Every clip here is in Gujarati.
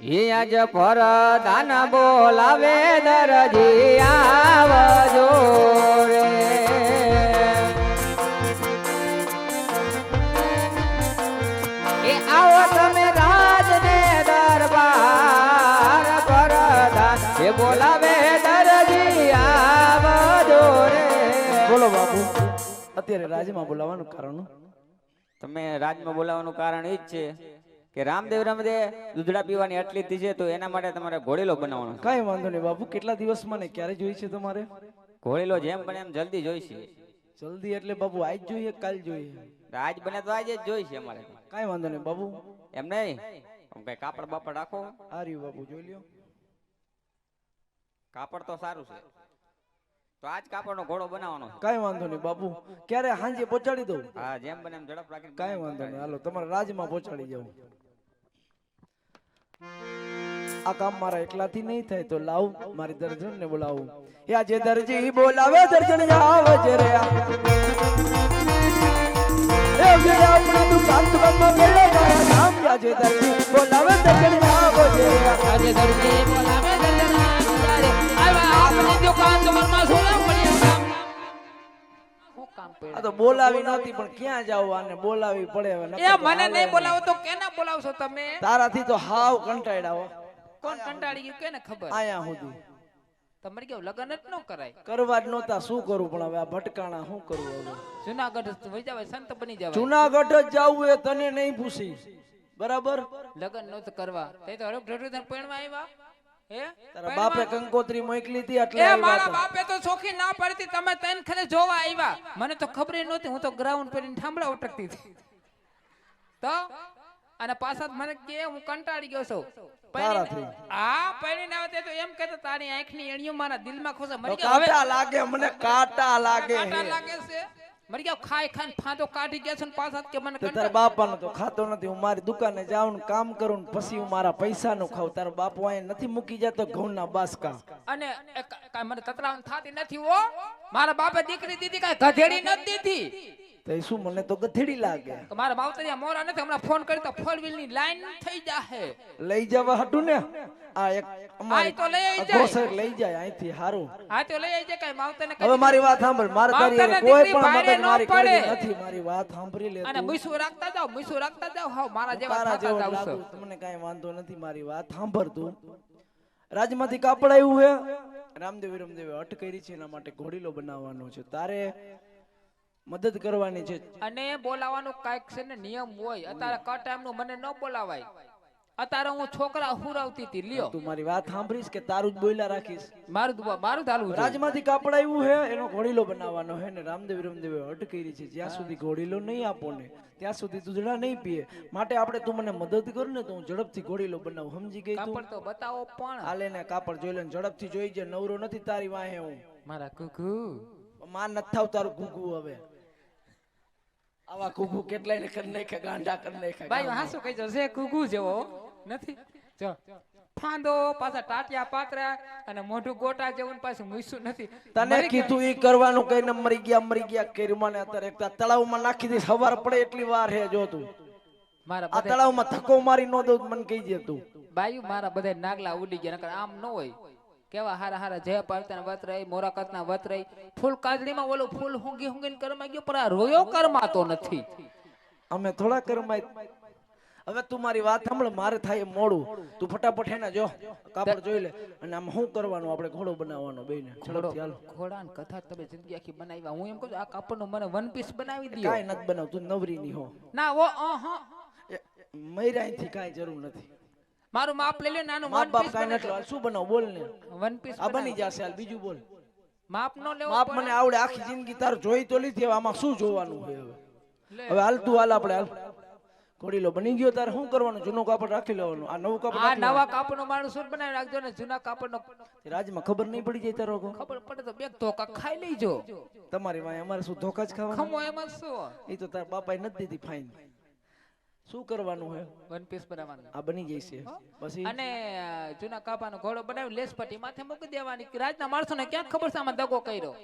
એ પર દાન બોલાવે દરજી આવજો રે. એ આવો તમે રાજને દરબાર પરદાન એ બોલાવે દરજી આવજો રે. બોલો બાપુ અત્યારે રાજમાં બોલાવાનું કારણ તમે રાજમાં બોલાવવાનું કારણ એ જ છે કે રામદેવ રામદે દૂધડા પીવાની આટલી જ છે તો એના માટે તમારે ઘોડેલો બનાવવાનો છે. કાંઈ વાંધો નહીં બાપુ કેટલા દિવસમાં ને ક્યારે જોઈ છે તમારે? ઘોડેલો જેમ બને એમ જલ્દી જોઈશે જલ્દી એટલે બાપુ આજ જોઈએ કાલ જોઈએ? આજ બને તો આજે જ જોઈશે અમારે. કાંઈ વાંધો નહીં બાપુ. એમ નહીં? કઈ કાપડ બાપડ રાખો. આ રહ્યું બાપુ જોઈ લ્યો. કાપડ તો સારું છે. તો આજ કાપડનો ઘોડો બનાવવાનો છે. વાંધો નહીં બાપુ. ક્યારે હાંજે પહોંચાડી દઉં? હા જેમ બને એમ ઝડપ રાખીને કાંઈ વાંધો નહીં. હાલો તમારા રાજમાં પહોંચાડી જાઉં આ કામ મારા એકલાથી નહીં થાય તો લાવ મારી દર્જન ને બોલાવું. યા જે દરજી બોલાવે દર્જન આવજે રે એ જે આપણી દુકાન દરજી બોલાવે દર્જન આવજે રે દરજી બોલાવે આ તો બોલાવી નહોતી પણ ક્યાં જાવ આને? બોલાવી પડે એ મને નહીં બોલાવો તો કેના બોલાવશો તમે? તારાથી તો હાવ કંટાળ્યા કોણ કંટાળી ગયું કેને ખબર? આયા સુધી. તમારે કેવું લગન જ ન કરાય? કરવા જ નહોતા શું કરું પણ હવે આ ભટકાણા શું કરું હવે? જુનાગઢ વહી જવાય સંત બની જવાય. જુનાગઢ જ જાવું એ તને નહીં પૂછી. બરાબર? લગન નહોતું કરવા. તે તો હરખ ઢોઢું પરણવા આવ્યા? તારા બાપે કંકોત્રી મોકલી હતી એટલે એ મારા બાપે તો ચોખી ના પડતી તમે તન ખરે જોવા આવ્યા. મને તો ખબર નહોતી હું તો ગ્રાઉન્ડ પર ઠામડા ઉટકતી હતી. તો? અને પાછા મને કે હું કંટાળી ગયો છું. તારાથી. આ પૈણીને આવે તે એમ કહેતો તારી આંખની એણીઓ મારા દિલમાં ખોસે મરી ગયા. લાગે મને કાટા લાગે કાટા લાગે છે. મરી ગયા ખાઈ ખાઈને ફાંદો કાઢી ગયા છે ને પાછા કે મને તાર બાપાનો તો ખાતો નથી. હું મારી દુકાને જાઉં ને કામ કરું ને પછી હું મારા પૈસા નું ખાઉં. તારો બાપુ અહીં નથી મૂકી જતો ઘઉં ના બાસકા. અને મને તતરાવન થાતી નથી હો. મારા બાપે દીકરી દીધી કાંઈ ગધેડી નથી દીધી. તો શું મને તો ગધેડી લાગે. મારા માવતરિયા મોરા નથી હમણાં ફોન કરી તો ફોર વ્હીલની લાઈન થઈ જાહે. લઈ જવા હતું ને? આ એક અમારી તો લઈ જાય. ઘોસર લઈ જાય અહીંથી હારું. હા તો લઈ આવજે કાંઈ માવતરને હવે મારી વાત સાંભળ મારે તારી કોઈ પણ ભારે મારી કરી નથી મારી વાત સાંભળી લે અને તું. રાખતા જાવ મૂસું રાખતા જાવ હા મારા જેવા થતા જાવ તમને કાંઈ વાંધો નથી મારી વાત સાંભળ તું. રાજમાંથી કાપડ આવ્યું હે? રામદેવ રામદેવે અટ કરી છે એના માટે ઘોડીલો બનાવવાનો છે. તારે મદદ કરવાની છે. અને બોલાવાનું કાંઈક છે ને નિયમ હોય અત્યારે ક ટાઈમનું મને ન બોલાવાય. અત્યારે હું છોકરા હુરાવતી હતી લ્યો. તું મારી વાત સાંભળીશ કે તારું જ બોલ્યા રાખીશ? મારું મારું ચાલવું રાજમાંથી કાપડ આવ્યું હે એનો ઘોડીલો બનાવવાનો હે ને રામદેવ રામદેવે અટ છે. જ્યાં સુધી ઘોડીલો નહીં આપો ને ત્યાં સુધી દૂધડા નહીં પીએ. માટે આપણે તું મને મદદ કર ને તો હું ઝડપથી ઘોડીલો બનાવું. સમજી ગઈ તું? કાપડ તો બતાવો પણ. હાલે ને કાપડ જોઈ લે ને ઝડપથી જોઈ જે નવરો નથી તારી વાહે હું. મારા કુકુ. માં નથી થાવ તારું કુકુ હવે. આવા કુકુ કેટલાય ને કરી નાખે ગાંડા કરી નાખે ભાઈ હાસુ કહી જો છે કુકુ જેવો નથી? જો ફાંદો પાછા ટાટિયા પાતરા અને મોઢું ગોટા જેવું પાછું મૂસું નથી. તને કીધું ઈ કરવાનું કઈને મરી ગયા મરી ગયા કેરમાને અત્યારે એક તળાવમાં નાખી દઈશ. સવાર પડે એટલી વાર હે જો તું. મારા આ તળાવમાં ધક્કો મારી ન દઉં મન મને કહી દે તું. બાયુ મારા બધા નાગલા ઉડી ગયા નકર આમ ન હોય. કેવા હારા હારા જય પાર્વતી વત રહી મોરાકત ના વત રહી ફૂલ કાજળીમાં ઓલું ફૂલ હુંગી હુંગીને કરમાઈ ગયો પણ આ રોયો કરમાતો નથી. અમે થોડા કરમાય હવે તું મારી વાત સાંભળ મારે થાય મોડું. તું ફટાફટ હેના જો કાપડ જોઈ લે. અને આમ શું કરવાનું? આપણે ઘોડો બનાવવાનો બેને ઝડપથી હાલો. ઘોડા ને કથા તમે જિંદગી આખી બનાવ્યા હું એમ કહું આ આ કાપડનો મને વન પીસ બનાવી દીધો કાઈ નથી બનાવ તું નવરી ની હો. ના ઓ હ મૈરાઈ થી કાઈ જરૂર નથી. મારું માપ લઈ લે નાનું માપ બાપ કાઈ નથી શું બનાવ બોલ ને. વન પીસ આ બની જશે હાલ બીજું બોલ. માપ નો લેવો માપ મને આવડે આખી જિંદગી તાર જોઈ તો લીધી આમાં શું જોવાનું છે હવે? હવે હાલ તું હાલ આપણે હાલ. કોડીલો બની ગયો તારે શું કરવાનું? જૂનું કાપડ રાખી લેવાનું આ નવું કાપડ આ નવા કાપડ નો માણસ બનાવી રાખજો ને જૂના કાપડનો. રાજ રાજમાં ખબર નહીં પડી જાય તારો ખબર પડે તો બે ધોકા ખાઈ લેજો. તમારી વાય અમારે શું ધોકા જ ખાવાનું? ખમો એમાં શું? એ તો તાર બાપાએ નથી દીધી ફાઈન શું કરવાનું હે વન પીસ બનાવવાનું. આ બની જશે પછી? અને જૂના કાપાનો ઘોડો બનાવી લેસ પટ્ટી માથે મૂકી દેવાની. રાજના માણસોને ક્યાં ખબર છે આમાં દગો કર્યો?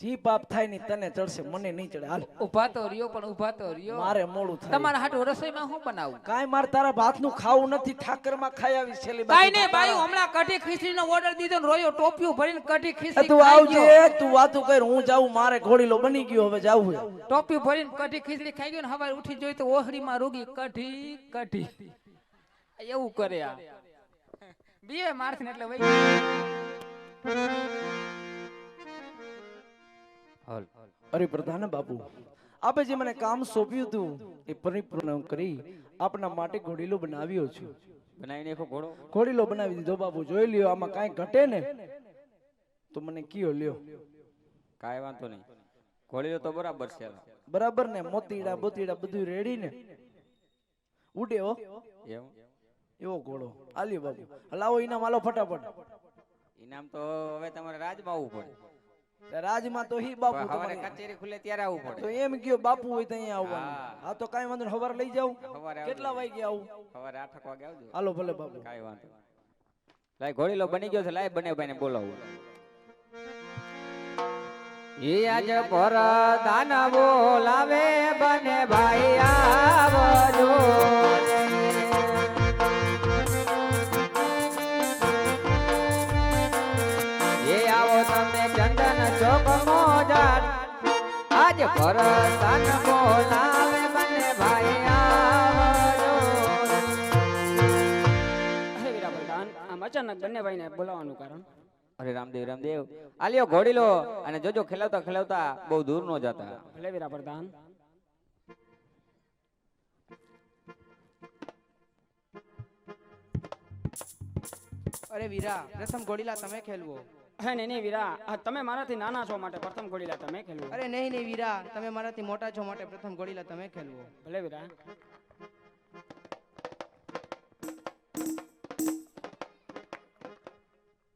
જી પાપ થાયની તને ચડશે મને નહીં ચડે. હાલ. ઊભા તો રહ્યો પણ ઊભા તો રહ્યો. મારે મોડું થાય. તમારા હાટુ રસોઈમાં શું બનાવું? કાંઈ મારે તારા ભાતનું ખાવું નથી ઠાકરમાં ખાઈ આવી બાઈ ભાઈ ને બાઈ હમણાં કઢી ખીચડીનો ઓર્ડર દીધો ને રોયો ટોપિયું ભરીને કઢી ખીચડી તું આવજે તું વાતું કર હું જાઉં મારે ઘોડીલો બની ગયો હવે જાવું છે. ટોપિયું ભરીને કઢી ખીચડી ખાઈ ગયો ને હવારે ઉઠી જોઈ તો ઓહરીમાં રોગી કઢી કઢી. એવું કરે આ. બીએ મારથી ને એટલે વઈ હલ અરે પ્રધાન બાપુ આપે જે મને કામ સોંપ્યું હતું એ પરિપૂર્ણ કરી આપના માટે ઘોડીલો બનાવ્યો છું. બનાવીને એક ઘોડો? ઘોડીલો બનાવી દીધો બાપુ જોઈ લ્યો આમાં કાંઈ ઘટે ને તો મને કયો લ્યો. કાંઈ વાંધો નહીં. ઘોડીલો તો બરાબર છે બરાબર ને મોતીડા બોતીડા બધું રેડી ને. ઉડે હો. એવો? ઘોડો. આલ્યો બાપુ. લાવો ઇનામ આલો ફટાફટ. ઇનામ તો હવે તમારે રાજમાં આવવું પડે. રાજમાં તો હી બાપુ તમારે. કચેરી ખુલે ત્યારે આવવું તો એમ કયો બાપુ હોય તો અહીંયા આવવાનું. હા. તો કાઈ વાંધો નહીં. હવાર લઈ જાવ કેટલા વાગે આવું? હવારે આઠ વાગે આવજો. હાલો ભલે બાપુ. કાઈ વાંધો લાય ઘોડીલો બની ગયો છે. લાય બને ભાઈને બોલાવો. એ આજ પર દાન બોલાવે બને ભાઈ. આજ પર દાન બોલાવે બને ભાઈ આવજો. અરે વીરા પ્રધાન આમ અચાનક બંને ભાઈને બોલાવવાનું કારણ? અરે રામદેવ રામદેવ આલ્યો ઘોડીલો અને જોજો ખેલાવતા ખેલાવતા બહુ દૂર નો જતા. ભલે વીરા પ્રધાન અરે વીરા પ્રથમ ઘોડીલા તમે ખેલવો. હે નહીં નહીં વીરા. તમે મારાથી નાના છો માટે પ્રથમ ઘોડીલા તમે ખેલવું. અરે નહીં નહીં વીરા. તમે મારાથી મોટા છો માટે પ્રથમ ઘોડીલા તમે ખેલવો. ભલે વીરા.